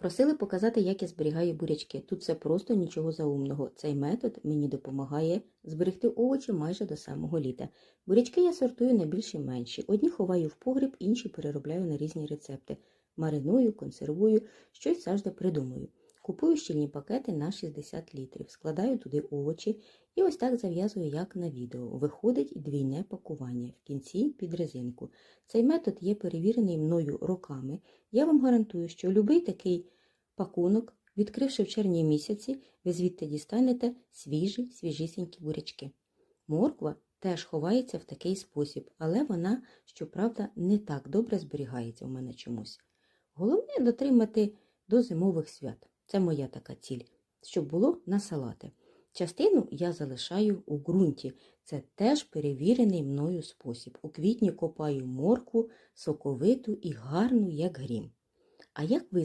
Просили показати, як я зберігаю бурячки. Тут все просто нічого заумного. Цей метод мені допомагає зберегти овочі майже до самого літа. Бурячки я сортую на більші менші. Одні ховаю в погріб, інші переробляю на різні рецепти. Мариную, консервую, щось завжди придумую. Купую щільні пакети на 60 літрів, складаю туди овочі і ось так зав'язую, як на відео. Виходить двійне пакування в кінці під резинку. Цей метод є перевірений мною роками. Я вам гарантую, що любий такий пакунок, відкривши в червні місяці, ви звідти дістанете свіжі, свіжісінькі бурячки. Морква теж ховається в такий спосіб, але вона, щоправда, не так добре зберігається у мене чомусь. Головне дотримати до зимових свят. Це моя така ціль, щоб було на салати. Частину я залишаю у ґрунті. Це теж перевірений мною спосіб. У квітні копаю моркву, соковиту і гарну, як грім. А як ви